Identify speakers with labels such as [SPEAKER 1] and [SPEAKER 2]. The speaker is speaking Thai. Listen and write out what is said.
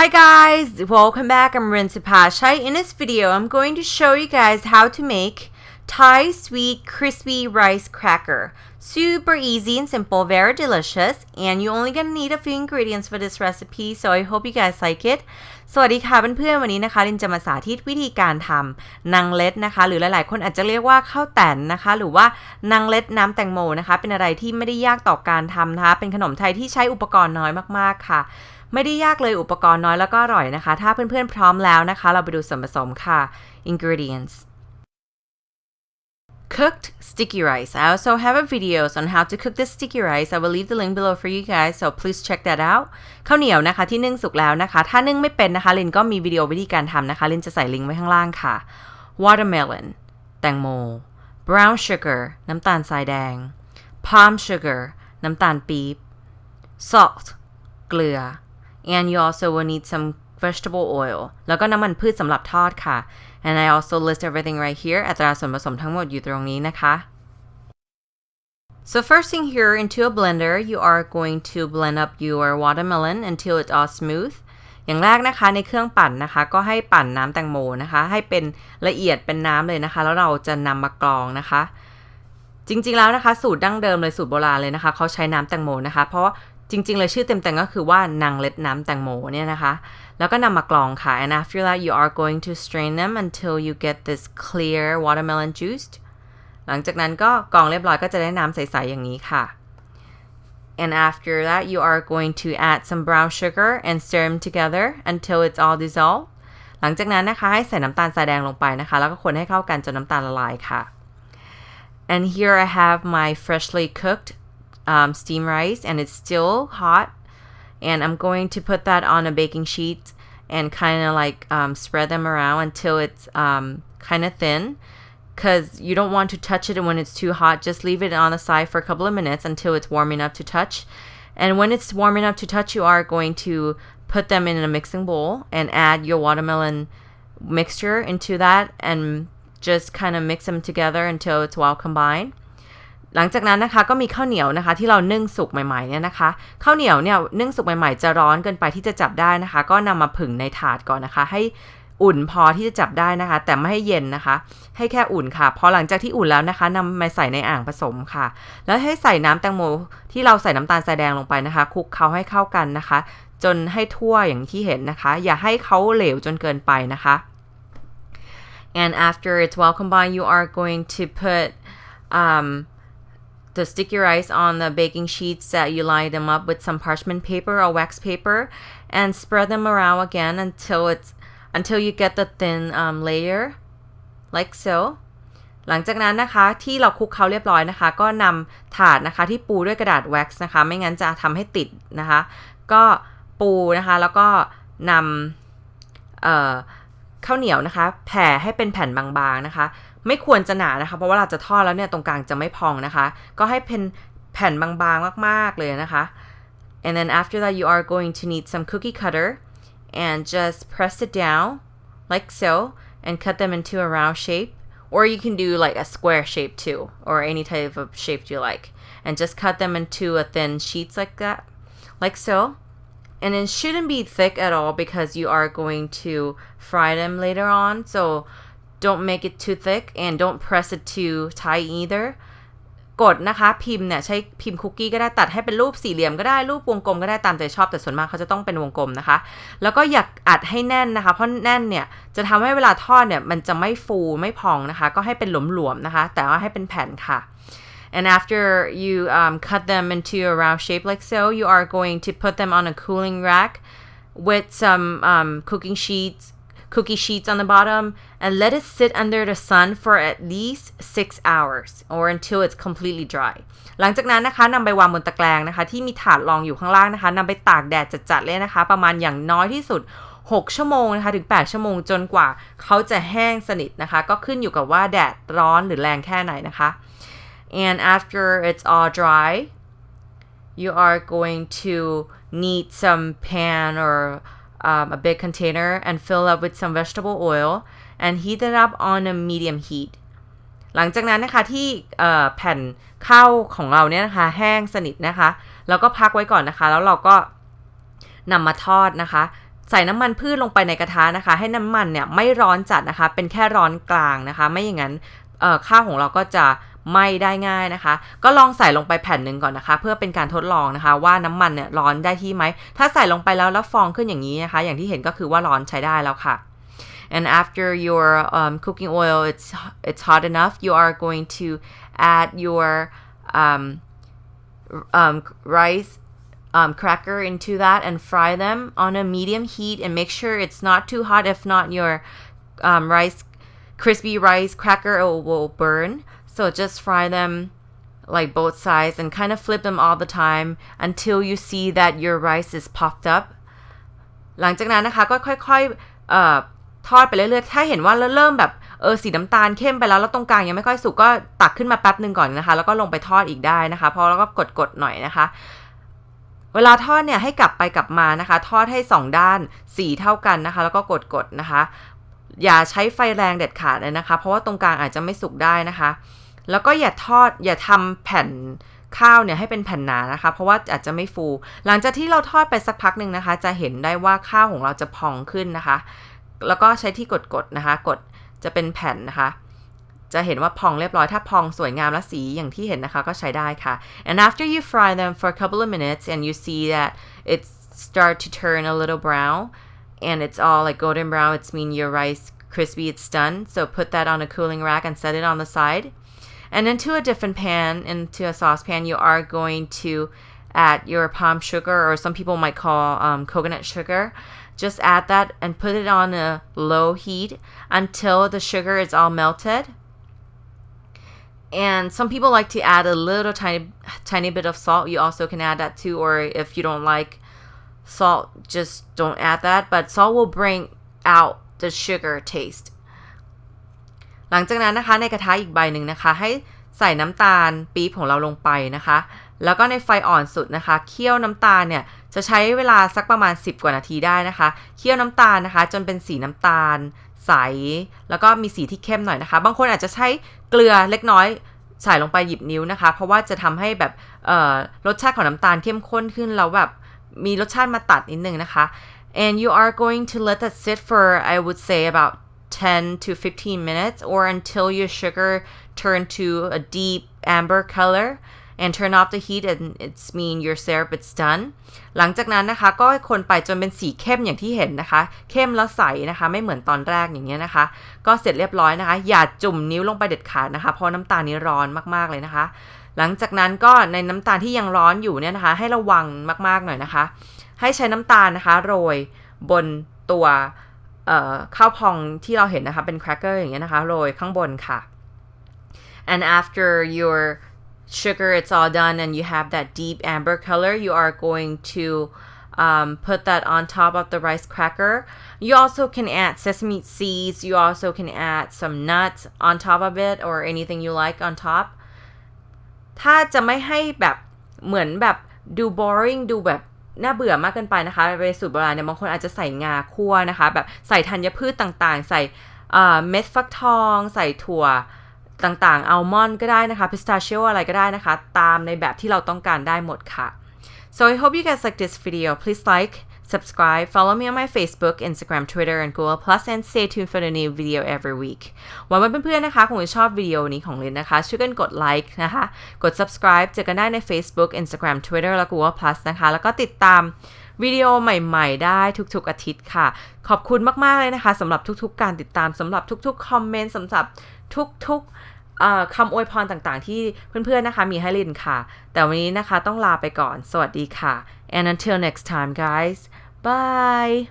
[SPEAKER 1] Hi guys, welcome back. I'm Rin Sapashai. In this video, I'm going to show you guys how to make Thai sweet crispy rice cracker. Super easy and simple, very delicious, and you're only gonna need a few ingredients for this recipe, so I hope you guys like it. สวัสดีค่ะเพื่อนๆวันนี้นะคะลินจะมาสาธิตวิธีการทำนางเล็ดนะคะ หรือหลายๆ คนอาจจะเรียกว่าข้าวแตนนะคะ หรือว่านางเล็ดน้ำแตงโมนะคะ เป็นอะไรที่ไม่ได้ยากต่อการทำนะคะ เป็นขนมไทยที่ใช้อุปกรณ์น้อยมากๆค่ะ ไม่ได้ยากเลยอุปกรณ์น้อยแล้วก็อร่อยนะคะ ถ้าเพื่อนๆพร้อมแล้วนะคะ เราไปดูส่วนผสมค่ะ ingredients cooked sticky rice. I also have a videos on how to cook this sticky rice. I will leave the link below for you guys, so please check that out. ข้าวเหนียวนะคะที่นึ่งสุกแล้วนะคะ ถ้านึ่งไม่เป็นนะคะลินก็มีวิดีโอวิธีการทำนะคะลินจะใส่ลิงก์ไว้ข้างล่างค่ะ watermelon แตงโม brown sugar น้ำตาลทรายแดง palm sugar น้ำตาลปี๊บ salt เกลือ and you also will need some vegetable oil แล้วก็น้ำมันพืชสำหรับทอดค่ะ and I also list everything right here อัตราส่วนผสมทั้งหมดอยู่ตรงนี้นะคะ So first thing here into a blender you are going to blend up your watermelon until it's all smooth อย่างแรกนะคะในเครื่องปั่นนะคะ ก็ให้ปั่นน้ำแตงโมนะคะ ให้เป็นละเอียดเป็นน้ำเลยนะคะ แล้วเราจะนำมากรองนะคะจริงๆ แล้วนะคะ สูตรดั้งเดิมเลยสูตรโบราณเลยนะคะเขาใช้น้ำแตงโมนะคะ เพราะจริง ๆ เลยชื่อเต็มๆก็คือว่านางเล็ดน้ำแตงโมเนี่ยนะคะ แล้วก็นำมากรองค่ะ and after that you are going to strain them until you get this clear watermelon juice หลังจากนั้นก็กรองเรียบร้อยก็จะได้น้ำใสๆอย่างนี้ค่ะ and after that you are going to add some brown sugar and stir them together until it's all dissolved หลังจากนั้นนะคะให้ใส่น้ำตาลทรายแดงลงไปนะคะ แล้วก็คนให้เข้ากันจนน้ำตาลละลายค่ะ and here I have my freshly cooked um, steam rice and it's still hot and I'm going to put that on a baking sheet and kind of like um, spread them around until it's um, kind of thin. Because you don't want to touch it when it's too hot. Just leave it on the side for a couple of minutes until it's warm enough to touch. And when it's warm enough to touch you are going to put them in a mixing bowl and add your watermelon mixture into that and just kind of mix them together until it's well combined หลังจากนั้นนะคะก็มีข้าวเหนียวนะคะที่เรานึ่งสุกใหม่ๆเนี่ยนะคะข้าวเหนียวเนี่ยนึ่งสุกใหม่ๆ จะร้อนเกินไปที่จะจับได้นะคะ ก็นำมาผึ่งในถาดก่อนนะคะ ให้อุ่นพอที่จะจับได้นะคะ แต่ไม่ให้เย็นนะคะ ให้แค่อุ่นค่ะ พอหลังจากที่อุ่นแล้วนะคะนำมาใส่ในอ่างผสมค่ะ แล้วให้ใส่น้ำแตงโมที่เราใส่น้ำตาลทรายแดงลงไปนะคะคลุกเคล้าให้เข้ากันนะคะ จนให้ทั่วอย่างที่เห็นนะคะ อย่าให้เขาเหลวจนเกินไปนะคะ and after it's well combined you are going to put um, the sticky rice on the baking sheets that you line them up with some parchment paper or wax paper and spread them around again until it's until you get the thin um, layer like so หลังจากนั้นนะคะที่เราคลุกเคล้าเรียบร้อยนะคะ ก็นำถาดนะคะที่ปูด้วยกระดาษแว็กซ์นะคะ ไม่งั้นจะทำให้ติดนะคะ ก็ปูนะคะแล้วก็นำข้าวเหนียวนะคะ แผ่ให้เป็นแผ่นบางๆนะคะ ไม่ควรจะหนานะคะ เพราะว่าเราจะทอดแล้วเนี่ยตรงกลางจะไม่พองนะคะ ก็ให้เป็นแผ่นบางๆมากๆเลยนะคะ and then after that you are going to need some cookie cutter and just press it down like so and cut them into a round shape or you can do like a square shape too or any type of shape you like and just cut them into a thin sheets like that like so and it shouldn't be thick at all because you are going to fry them later on so don't make it too thick and don't press it too tight either กดนะคะ พิมพ์เนี่ยใช้พิมพ์คุกกี้ก็ได้ตัดให้เป็นรูปสี่เหลี่ยมก็ได้รูปวงกลมก็ได้ตามใจชอบแต่ส่วนมากเขาจะต้องเป็นวงกลมนะคะ แล้วก็อยากอัดให้แน่นนะคะ เพราะแน่นเนี่ยจะทำให้เวลาทอดเนี่ยมันจะไม่ฟูไม่พองนะคะ ก็ให้เป็นหลวมๆนะคะ แต่ว่าให้เป็นแผ่นค่ะ and after you um, cut them into a round shape like so you are going to put them on a cooling rack with some um, cooking sheets cookie sheets on the bottom and let it sit under the sun for at least 6 hours or until it's completely dry หลังจากนั้นนะคะนำไปวางบนตะแกรงนะคะ ที่มีถาดรองอยู่ข้างล่างนะคะนำไปตากแดดจัดๆเลยนะคะ ประมาณอย่างน้อยที่สุด 6 ชั่วโมงนะคะถึง 8 ชั่วโมงจนกว่าเขาจะแห้งสนิทนะคะ ก็ขึ้นอยู่กับว่าแดดร้อนหรือแรงแค่ไหนนะคะ and after it's all dry you are going to need some pan or um, a big container and fill up with some vegetable oil and heat it up on a medium heat หลังจากนั้นนะคะที่แผ่นข้าวของเราเนี่ยนะคะแห้งสนิทนะคะ แล้วก็พักไว้ก่อนนะคะ แล้วเราก็นำมาทอดนะคะ ใส่น้ำมันพืชลงไปในกระทะนะคะ ให้น้ำมันเนี่ยไม่ร้อนจัดนะคะ เป็นแค่ร้อนกลางนะคะ ไม่อย่างนั้นข้าวของเราก็จะไหม้ได้ง่ายนะคะ ก็ลองใส่ลงไปแผ่นหนึ่งก่อนนะคะ เพื่อเป็นการทดลองนะคะ ว่าน้ำมันเนี่ยร้อนได้ที่ไหม ถ้าใส่ลงไปแล้วแล้วฟองขึ้นอย่างนี้นะคะ อย่างที่เห็นก็คือว่าร้อนใช้ได้แล้วค่ะ and after your um, cooking oil it's it's hot enough you are going to add your um, um, rice um, cracker into that and fry them on a medium heat and make sure it's not too hot if not your um, rice crispy rice cracker will, will burn so just fry them like both sides and kind of flip them all the time until you see that your rice is popped up หลังจากนั้นนะคะก็ค่อยๆเอ่อทอดไปเรื่อยๆ ถ้าเห็นว่าเริ่มแบบเออสีน้ำตาลเข้มไปแล้วแล้วตรงกลางยังไม่ค่อยสุกก็ตักขึ้นมาแป๊บหนึ่งก่อนนะคะ แล้วก็ลงไปทอดอีกได้นะคะ พอแล้วก็กดๆหน่อยนะคะ เวลาทอดเนี่ยให้กลับไปกลับมานะคะ ทอดให้สองด้านสีเท่ากันนะคะ แล้วก็กดๆนะคะ อย่าใช้ไฟแรงเด็ดขาดเลยนะคะ เพราะว่าตรงกลางอาจจะไม่สุกได้นะคะ แล้วก็อย่าทอดอย่าทำแผ่นข้าวเนี่ยให้เป็นแผ่นหนานะคะ เพราะว่าอาจจะไม่ฟู หลังจากที่เราทอดไปสักพักหนึ่งนะคะ จะเห็นได้ว่าข้าวของเราจะพองขึ้นนะคะ แล้วก็ใช้ที่กดๆนะคะ กดจะเป็นแผ่นนะคะ จะเห็นว่าพองเรียบร้อยถ้าพองสวยงามและสีอย่างที่เห็นนะคะก็ใช้ได้ค่ะ and after you fry them for a couple of minutes and you see that it start to turn a little brown and it's all like golden brown it's mean your rice crispy it's done so put that on a cooling rack and set it on the side and into a different pan into a saucepan you are going to add your palm sugar or some people might call um, coconut sugar. Just add that and put it on a low heat until the sugar is all melted. And some people like to add a little tiny tiny bit of salt. You also can add that too or if you don't like salt just don't add that. But salt will bring out the sugar taste หลังจากนั้นนะคะในกระทะอีกใบหนึ่งนะคะ ให้ใส่น้ำตาลปี๊บของเราลงไปนะคะ แล้วก็ในไฟอ่อนสุดนะคะ เคี่ยวน้ำตาลเนี่ยจะใช้เวลาสักประมาณ 10 กว่านาทีได้นะคะ เคี่ยวน้ำตาลนะคะ จนเป็นสีน้ำตาล ใส แล้วก็มีสีที่เข้มหน่อยนะคะ บางคนอาจจะใช้เกลือเล็กน้อยใส่ลงไปหยิบนิ้วนะคะ เพราะว่าจะทำให้แบบเอ่อรสชาติของน้ำตาลเข้มข้นขึ้นแล้วแบบมีรสชาติมาตัดนิดนึงนะคะ and you are going to let that sit for I would say about 10 to 15 minutes or until your sugar turn to a deep amber color and turn off the heat and it's mean your syrup it's done หลังจากนั้นนะคะ ก็ให้คนไปจนเป็นสีเข้มอย่างที่เห็นนะคะ เข้มแล้วใสนะคะ ไม่เหมือนตอนแรกอย่างเงี้ยนะคะ ก็เสร็จเรียบร้อยนะคะ อย่าจุ่มนิ้วลงไปเด็ดขาดนะคะ เพราะน้ำตาลนี้ร้อนมากๆเลยนะคะ หลังจากนั้นก็ในน้ำตาลที่ยังร้อนอยู่เนี่ยนะคะ ให้ระวังมากๆหน่อยนะคะ ให้ใช้น้ำตาลนะคะ โรยบนตัว ข้าวพองที่เราเห็นนะคะ เป็นแครกเกอร์อย่างเงี้ยนะคะโรยข้างบนค่ะ and after your sugar it's all done and you have that deep amber color you are going to um, put that on top of the rice cracker you also can add sesame seeds you also can add some nuts on top of it or anything you like on top ถ้าจะไม่ให้แบบเหมือนแบบดู boring ดูแบบ น่าเบื่อมากเกินไปนะคะในสูตรโบราณเนี่ยบางคนอาจจะใส่งาคั่วนะคะ แบบใส่ธัญพืชต่างๆ ใส่เอ่อเม็ดฟักทอง ใส่ถั่วต่างๆ อัลมอนด์ก็ได้นะคะ พิสตาชิโออะไรก็ได้นะคะ ตามในแบบที่เราต้องการได้หมดค่ะ so I hope you guys like this video please like subscribe follow me on my Facebook Instagram Twitter and Google Plus and stay tuned for the new video every week หวังว่าเพื่อนๆนะคะคงจะชอบวิดีโอนี้ของลินนะคะ ช่วยกันกดไลค์นะคะ กด subscribe เจอกันได้ใน Facebook Instagram Twitter และ Google Plus นะคะ แล้วก็ติดตามวิดีโอใหม่ๆ ได้ทุกๆอาทิตย์ค่ะ ขอบคุณมาก ๆ เลยนะคะสำหรับทุกๆ การติดตามสำหรับทุกๆ คอมเมนต์สำหรับทุกๆคำอวยพรต่างๆ ที่เพื่อน ๆ นะคะ มีให้ลินค่ะ แต่วันนี้นะคะต้องลาไปก่อน สวัสดีค่ะ and until next time guys bye